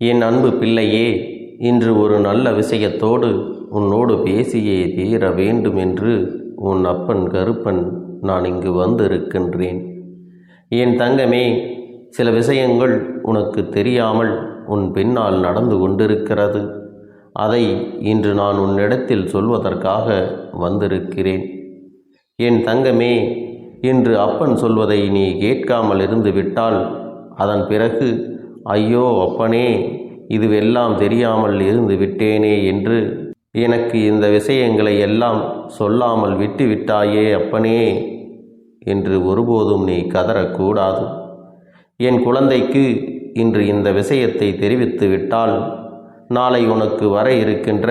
என் அன்பு பிள்ளையே இன்று ஒரு நல்ல விஷயத்தோடு உன்னோடு பேசியே தீர வேண்டும் என்று உன் அப்பன் கருப்பன் நான் இங்கு வந்திருக்கின்றேன். என் தங்கமே சில விஷயங்கள் உனக்கு தெரியாமல் உன் பின்னால் நடந்து கொண்டிருக்கிறது. அதை இன்று நான் உன்னிடத்தில் சொல்வதற்காக வந்திருக்கிறேன். என் தங்கமே இன்று அப்பன் சொல்வதை நீ கேட்காமல் இருந்து விட்டால் அதன் பிறகு ஐயோ அப்பனே இதுவெல்லாம் தெரியாமல் இருந்து விட்டேனே என்று எனக்கு இந்த விஷயங்களை எல்லாம் சொல்லாமல் விட்டு விட்டாயே அப்பனே என்று ஒருபோதும் நீ கதறக்கூடாது. என் குழந்தைக்கு இன்று இந்த விஷயத்தை தெரிவித்து விட்டால் நாளை உனக்கு வர இருக்கின்ற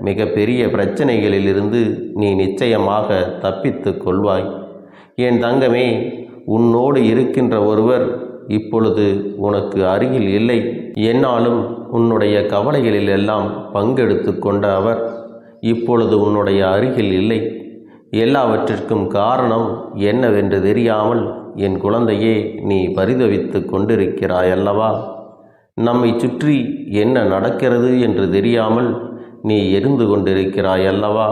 மிக பெரிய பிரச்சனைகளிலிருந்து நீ நிச்சயமாக தப்பித்துக் கொள்வாய். என் தங்கமே உன்னோடு இருக்கின்ற ஒருவர் இப்பொழுது உனக்கு அருகில் இல்லை. என்னாலும் உன்னுடைய கவலைகளில் எல்லாம் பங்கெடுத்து கொண்ட அவர் இப்பொழுது உன்னுடைய அருகில் இல்லை. எல்லாவற்றிற்கும் காரணம் என்னவென்று தெரியாமல் என் குழந்தையே நீ பரிதவித்து கொண்டிருக்கிறாய் அல்லவா நம்மை சுற்றி என்ன நடக்கிறது என்று தெரியாமல் நீ எரிந்து கொண்டிருக்கிறாய் அல்லவா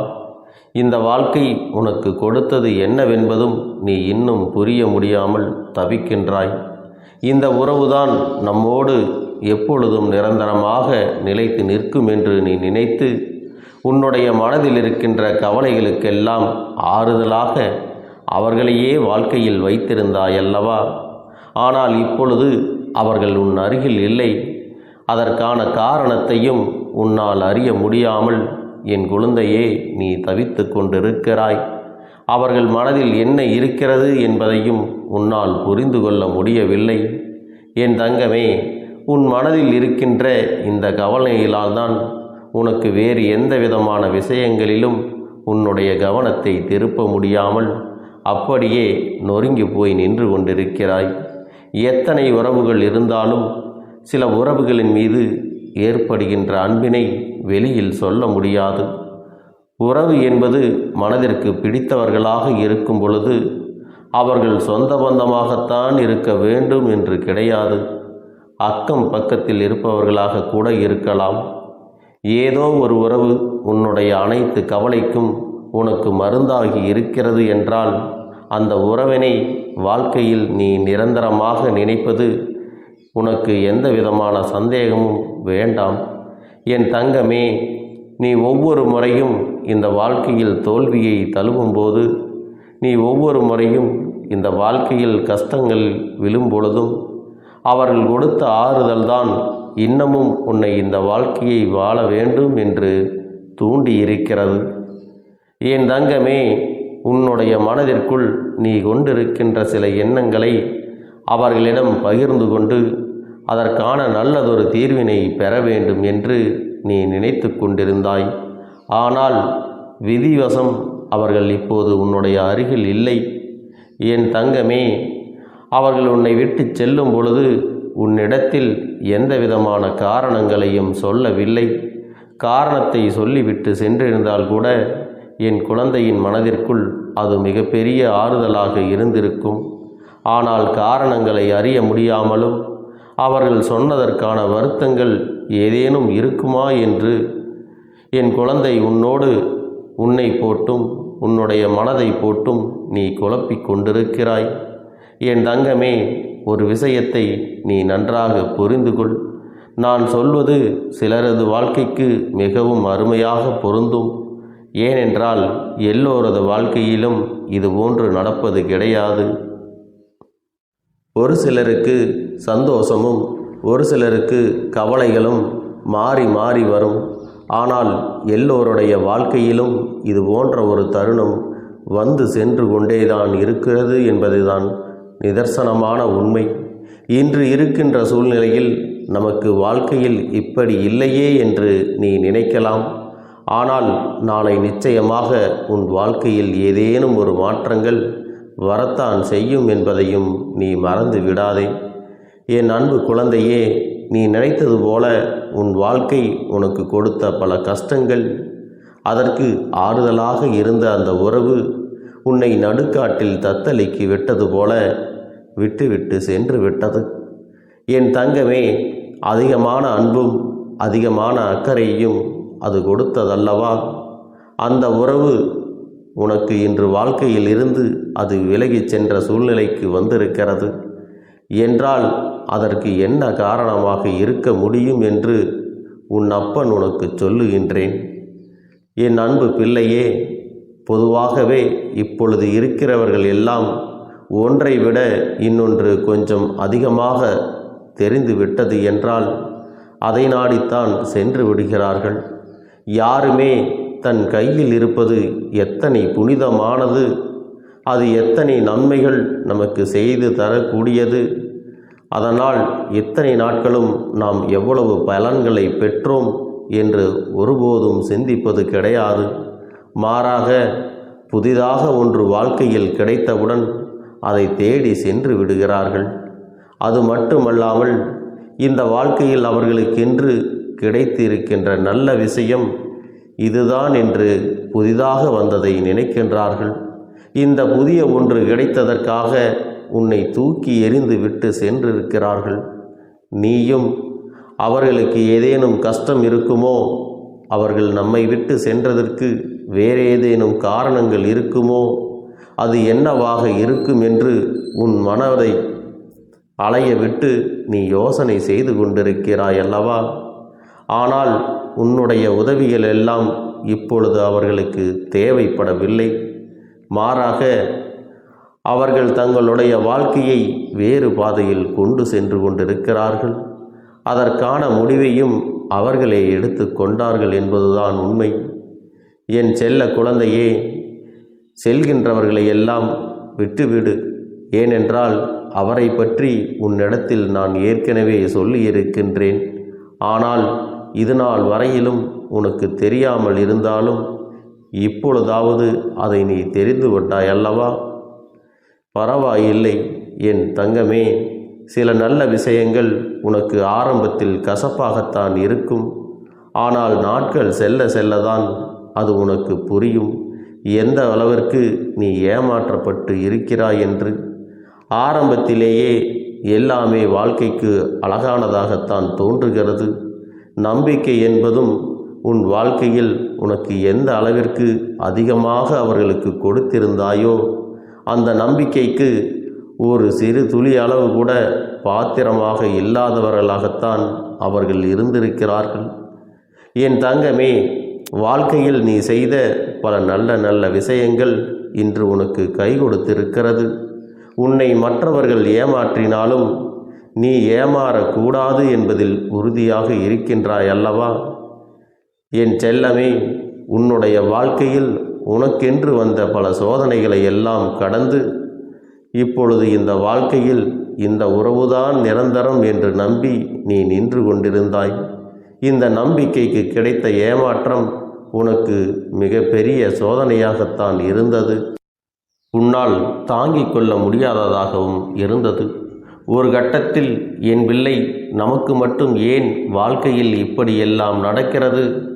இந்த வாழ்க்கை உனக்கு கொடுத்தது என்னவென்பதும் நீ இன்னும் புரிய முடியாமல் தவிக்கின்றாய். இந்த உறவுதான் நம்மோடு எப்பொழுதும் நிரந்தரமாக நிலைத்து நிற்கும் என்று நீ நினைத்து உன்னுடைய மனதில் இருக்கின்ற கவலைகளுக்கெல்லாம் ஆறுதலாக அவர்களையே வாழ்க்கையில் வைத்திருந்தாய் அல்லவா ஆனால் இப்பொழுது அவர்கள் உன் அருகில் இல்லை. அதற்கான காரணத்தையும் உன்னால் அறிய முடியாமல் என் குழந்தையே நீ தவித்து கொண்டிருக்கிறாய். அவர்கள் மனதில் என்ன இருக்கிறது என்பதையும் உன்னால் புரிந்து கொள்ள முடியவில்லை. என் தங்கமே உன் மனதில் இருக்கின்ற இந்த கவலையிலால்தான் உனக்கு வேறு எந்த விதமான விஷயங்களிலும் உன்னுடைய கவனத்தை திருப்ப முடியாமல் அப்படியே நொறுங்கி போய் நின்று கொண்டிருக்கிறாய். எத்தனை உறவுகள் இருந்தாலும் சில உறவுகளின் மீது ஏற்படுகின்ற அன்பினை வெளியில் சொல்ல முடியாது. உறவு என்பது மனதிற்கு பிடித்தவர்களாக இருக்கும் பொழுது அவர்கள் சொந்த பந்தமாகத்தான் இருக்க வேண்டும் என்று கிடையாது. அக்கம் பக்கத்தில் இருப்பவர்களாக கூட இருக்கலாம். ஏதோ ஒரு உறவு உன்னுடைய அனைத்து கவலைக்கும் உனக்கு மருந்தாகி இருக்கிறது என்றால் அந்த உறவினை வாழ்க்கையில் நீ நிரந்தரமாக நினைப்பது உனக்கு எந்த விதமான சந்தேகமும் வேண்டாம். என் தங்கமே நீ ஒவ்வொரு முறையும் இந்த வாழ்க்கையில் தோல்வியை தழுவும்போது நீ ஒவ்வொரு முறையும் இந்த வாழ்க்கையில் கஷ்டங்கள் விழும்பொழுதும் அவர்கள் கொடுத்த ஆறுதல்தான் இன்னமும் உன்னை இந்த வாழ்க்கையை வாழ வேண்டும் என்று தூண்டி இருக்கிறது என் தங்கமே உன்னுடைய மனதிற்குள் நீ கொண்டிருக்கின்ற சில எண்ணங்களை அவர்களிடம் பகிர்ந்து கொண்டு அதற்கான நல்லதொரு தீர்வினை பெற வேண்டும் என்று நீ நினைத்து கொண்டிருந்தாய். ஆனால் விதிவசம் அவர்கள் இப்போது உன்னுடைய அருகில் இல்லை. என் தங்கமே அவர்கள் உன்னை விட்டு செல்லும் பொழுது உன்னிடத்தில் எந்த விதமான காரணங்களையும் சொல்லவில்லை. காரணத்தை சொல்லிவிட்டு சென்றிருந்தால் கூட என் குழந்தையின் மனதிற்குள் அது மிகப்பெரிய ஆறுதலாக இருந்திருக்கும். ஆனால் காரணங்களை அறிய முடியாமலும் அவர்கள் சொன்னதற்கான வருத்தங்கள் ஏதேனும் இருக்குமா என்று என் குழந்தை உன்னோடு உன்னை போட்டும் உன்னுடைய மனதை போட்டும் நீ குழப்பிக் கொண்டிருக்கிறாய். என் தங்கமே ஒரு விஷயத்தை நீ நன்றாக புரிந்து கொள். நான் சொல்வது சிலரது வாழ்க்கைக்கு மிகவும் அருமையாக பொருந்தும். ஏனென்றால் எல்லோரது வாழ்க்கையிலும் இது போன்று நடப்பது கிடையாது. ஒரு சிலருக்கு சந்தோஷமும் ஒரு சிலருக்கு கவலைகளும் மாறி மாறி வரும். ஆனால் எல்லோருடைய வாழ்க்கையிலும் இது போன்ற ஒரு தருணம் வந்து சென்று கொண்டேதான் இருக்கிறது என்பதுதான் நிதர்சனமான உண்மை. இன்று இருக்கின்ற சூழ்நிலையில் நமக்கு வாழ்க்கையில் இப்படி இல்லையே என்று நீ நினைக்கலாம். ஆனால் நாளை நிச்சயமாக உன் வாழ்க்கையில் ஏதேனும் ஒரு மாற்றங்கள் வரத்தான் செய்யும் என்பதையும் நீ மறந்து விடாதே. என் அன்பு குழந்தையே நீ நினைத்தது போல உன் வாழ்க்கை உனக்கு கொடுத்த பல கஷ்டங்கள் அதற்கு ஆறுதலாக இருந்த அந்த உறவு உன்னை நடுக்காட்டில் தத்தளிக்கு விட்டது போல விட்டுவிட்டு சென்று விட்டது. என் தங்கமே அதிகமான அன்பும் அதிகமான அக்கறையும் அது கொடுத்ததல்லவா? அந்த உறவு உனக்கு இன்று வாழ்க்கையில் இருந்து அது விலகிச் சென்ற சூழ்நிலைக்கு வந்திருக்கிறது. என்றால் அதற்கு என்ன காரணமாக இருக்க முடியும் என்று உன் அப்பன் உனக்கு சொல்லுகின்றேன். என் அன்பு பிள்ளையே பொதுவாகவே இப்பொழுது இருக்கிறவர்கள் எல்லாம் ஒன்றை விட இன்னொன்று கொஞ்சம் அதிகமாக தெரிந்து விட்டது என்றால் அதை நாடித்தான் சென்று விடுகிறார்கள். யாருமே தன் கையில் இருப்பது எத்தனை புனிதமானது! அது எத்தனை நன்மைகள் நமக்கு செய்து தரக்கூடியது! அதனால் இத்தனை நாட்களும் நாம் எவ்வளவு பலன்களை பெற்றோம் என்று ஒருபோதும் சிந்திப்பது கிடையாது. மாறாக புதிதாக ஒன்று வாழ்க்கையில் கிடைத்தவுடன் அதை தேடி சென்று விடுகிறார்கள். அது மட்டுமல்லாமல் இந்த வாழ்க்கையில் அவர்களுக்கென்று கிடைத்திருக்கின்ற நல்ல விஷயம் இதுதான் என்று புதிதாக வந்ததை நினைக்கின்றார்கள். இந்த புதிய ஒன்று கிடைத்ததற்காக உன்னை தூக்கி எறிந்து விட்டு சென்றிருக்கிறார்கள். நீயும் அவர்களுக்கு ஏதேனும் கஷ்டம் இருக்குமோ? அவர்கள் நம்மை விட்டு சென்றதற்கு வேறு ஏதேனும் காரணங்கள் இருக்குமோ? அது என்னவாக இருக்கும் என்று உன் மனதை அலைய விட்டு நீ யோசனை செய்து கொண்டிருக்கிறாய் அல்லவா ஆனால் உன்னுடைய உதவிகள் எல்லாம் இப்பொழுது அவர்களுக்கு தேவைப்படவில்லை. மாறாக அவர்கள் தங்களுடைய வாழ்க்கையை வேறு பாதையில் கொண்டு சென்று கொண்டிருக்கிறார்கள். அதற்கான முடிவையும் அவர்களே எடுத்து கொண்டார்கள் என்பதுதான் உண்மை. என் செல்ல குழந்தையே செல்கின்றவர்களை எல்லாம் விட்டுவிடு. ஏனென்றால் அவரை பற்றி உன்னிடத்தில் நான் ஏற்கனவே சொல்லியிருக்கின்றேன். ஆனால் இது நாள் வரையிலும் உனக்கு தெரியாமல் இருந்தாலும் இப்பொழுதாவது அதை நீ தெரிந்து கொண்டாய் அல்லவா? பரவாயில்லை என் தங்கமே. சில நல்ல விஷயங்கள் உனக்கு ஆரம்பத்தில் கசப்பாகத்தான் இருக்கும். ஆனால் நாட்கள் செல்ல செல்லதான் அது உனக்கு புரியும். எந்த அளவிற்கு நீ ஏமாற்றப்பட்டு இருக்கிறாய் என்று. ஆரம்பத்திலேயே எல்லாமே வாழ்க்கைக்கு அழகானதாகத்தான் தோன்றுகிறது. நம்பிக்கை என்பதும் உன் வாழ்க்கையில் உனக்கு எந்த அளவிற்கு அதிகமாக அவர்களுக்கு கொடுத்திருந்தாயோ அந்த நம்பிக்கைக்கு ஒரு சிறு துளி அளவு கூட பாத்திரமாக இல்லாதவர்களாகத்தான் அவர்கள் இருந்திருக்கிறார்கள். என் தங்கமே வாழ்க்கையில் நீ செய்த பல நல்ல நல்ல விஷயங்கள் இன்று உனக்கு கை கொடுத்திருக்கிறது. உன்னை மற்றவர்கள் ஏமாற்றினாலும் நீ ஏமாறக்கூடாது என்பதில் உறுதியாக இருக்கின்றாய் அல்லவா? என் செல்லமே உன்னுடைய வாழ்க்கையில் உனக்கென்று வந்த பல சோதனைகளை எல்லாம் கடந்து இப்பொழுது இந்த வாழ்க்கையில் இந்த உறவுதான் நிரந்தரம் என்று நம்பி நீ நின்று கொண்டிருந்தாய். இந்த நம்பிக்கைக்கு கிடைத்த ஏமாற்றம் உனக்கு மிகப்பெரிய சோதனையாகத்தான் இருந்தது. உன்னால் தாங்கிக் கொள்ள முடியாததாகவும் இருந்தது. ஒரு கட்டத்தில் என் பிள்ளை நமக்கு மட்டும் ஏன் வாழ்க்கையில் இப்படியெல்லாம் நடக்கிறது?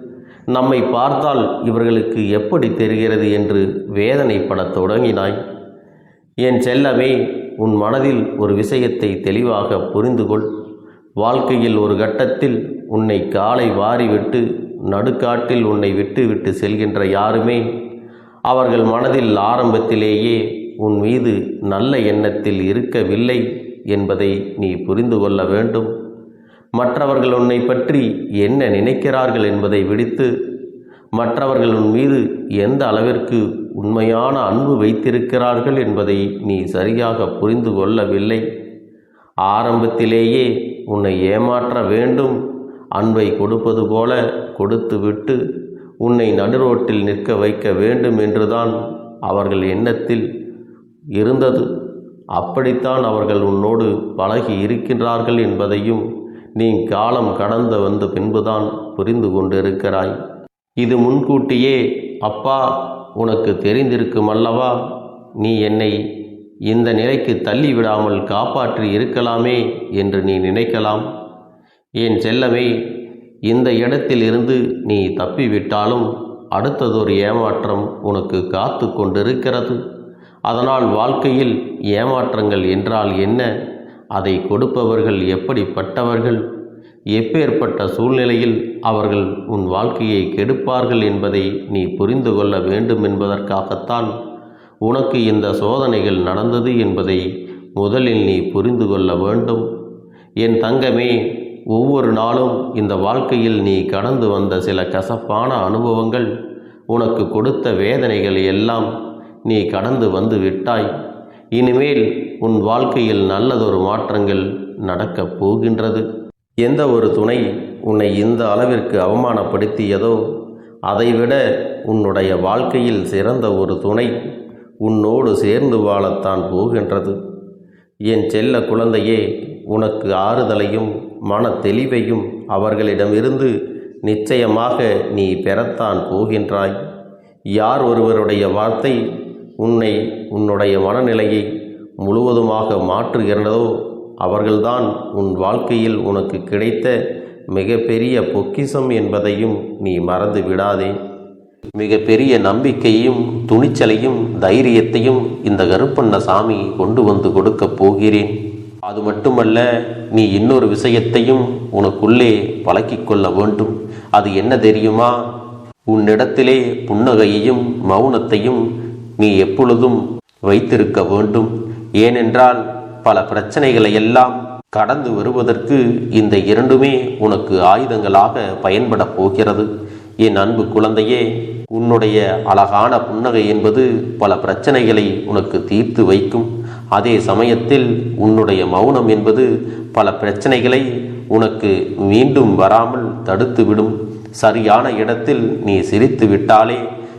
நம்மை பார்த்தால் இவர்களுக்கு எப்படி தெரிகிறது என்று வேதனைப்படத் தொடங்கினாய். என் செல்லமே உன் மனதில் ஒரு விஷயத்தை தெளிவாக புரிந்து கொள் வாழ்க்கையில் ஒரு கட்டத்தில் உன்னை காலை வாரிவிட்டு நடுக்காட்டில் உன்னை விட்டு விட்டு செல்கின்ற யாருமே அவர்கள் மனதில் ஆரம்பத்திலேயே உன் மீது நல்ல எண்ணத்தில் இருக்கவில்லை. என்பதை நீ புரிந்து கொள்ள வேண்டும். மற்றவர்கள் உன்னை பற்றி என்ன நினைக்கிறார்கள் என்பதை விடுத்து மற்றவர்கள் உன் மீது எந்த அளவிற்கு உண்மையான அன்பு வைத்திருக்கிறார்கள் என்பதை நீ சரியாக புரிந்து கொள்ளவில்லை. ஆரம்பத்திலேயே உன்னை ஏமாற்ற வேண்டும். அன்பை கொடுப்பது போல கொடுத்துவிட்டு உன்னை நடுரோட்டில் நிற்க வைக்க வேண்டும் என்றுதான் அவர்கள் எண்ணத்தில் இருந்தது. அப்படித்தான் அவர்கள் உன்னோடு பழகி இருக்கின்றார்கள் என்பதையும் நீ காலம் கடந்து வந்த பின்புதான் புரிந்து கொண்டிருக்கிறாய். இது முன்கூட்டியே அப்பா உனக்கு தெரிந்திருக்கும் அல்லவா? நீ என்னை இந்த நிலைக்கு தள்ளிவிடாமல் காப்பாற்றி இருக்கலாமே என்று நீ நினைக்கலாம். என் செல்லமே இந்த இடத்தில் இருந்து நீ தப்பிவிட்டாலும் அடுத்ததொரு ஏமாற்றம் உனக்கு காத்து கொண்டிருக்கிறது. அதனால் வாழ்க்கையில் ஏமாற்றங்கள் என்றால் என்ன? அதை கொடுப்பவர்கள் எப்படிப்பட்டவர்கள்? எப்பேற்பட்ட சூழ்நிலையில் அவர்கள் உன் வாழ்க்கையை கெடுப்பார்கள் என்பதை நீ புரிந்து கொள்ள வேண்டும் என்பதற்காகத்தான் உனக்கு இந்த சோதனைகள் நடந்தது என்பதை முதலில் நீ புரிந்து கொள்ள வேண்டும். என் தங்கமே ஒவ்வொரு நாளும் இந்த வாழ்க்கையில் நீ கடந்து வந்த சில கசப்பான அனுபவங்கள் உனக்கு கொடுத்த வேதனைகள் எல்லாம் நீ கடந்து வந்து விட்டாய். இனிமேல் உன் வாழ்க்கையில் நல்லதொரு மாற்றங்கள் நடக்கப் போகின்றது. எந்த ஒரு துணை உன்னை இந்த அளவிற்கு அவமானப்படுத்தியதோ அதைவிட உன்னுடைய வாழ்க்கையில் சிறந்த ஒரு துணை உன்னோடு சேர்ந்து வாழத்தான் போகின்றது. என் செல்ல குழந்தையே உனக்கு ஆறுதலையும் மன தெளிவையும் அவர்களிடமிருந்து நிச்சயமாக நீ பெறத்தான் போகின்றாய். யார் ஒருவருடைய வார்த்தை உன்னை உன்னுடைய மனநிலையை முழுவதுமாக மாற்றுகிறதோ அவர்கள்தான் உன் வாழ்க்கையில் உனக்கு கிடைத்த மிகப்பெரிய பொக்கிஷம் என்பதையும் நீ மறந்து விடாதே. மிகப்பெரிய நம்பிக்கையும் துணிச்சலையும் தைரியத்தையும் இந்த கருப்பண்ண சாமி கொண்டு வந்து கொடுக்கப் போகிறேன். அது மட்டுமல்ல நீ இன்னொரு விஷயத்தையும் உனக்குள்ளே பழக்கிக் கொள்ள வேண்டும். அது என்ன தெரியுமா? உன்னிடத்திலே புன்னகையையும் மௌனத்தையும் நீ எப்பொழுதும் வைத்திருக்க வேண்டும். ஏனென்றால் பல பிரச்சனைகளை எல்லாம் கடந்து வருவதற்கு இந்த இரண்டுமே உனக்கு ஆயுதங்களாக பயன்பட போகிறது. என் அன்பு குழந்தையே உன்னுடைய அழகான புன்னகை என்பது பல பிரச்சனைகளை உனக்கு தீர்த்து வைக்கும். அதே சமயத்தில் உன்னுடைய மௌனம் என்பது பல பிரச்சனைகளை உனக்கு மீண்டும் வராமல் தடுத்துவிடும். சரியான இடத்தில் நீ சிரித்து விட்டாலே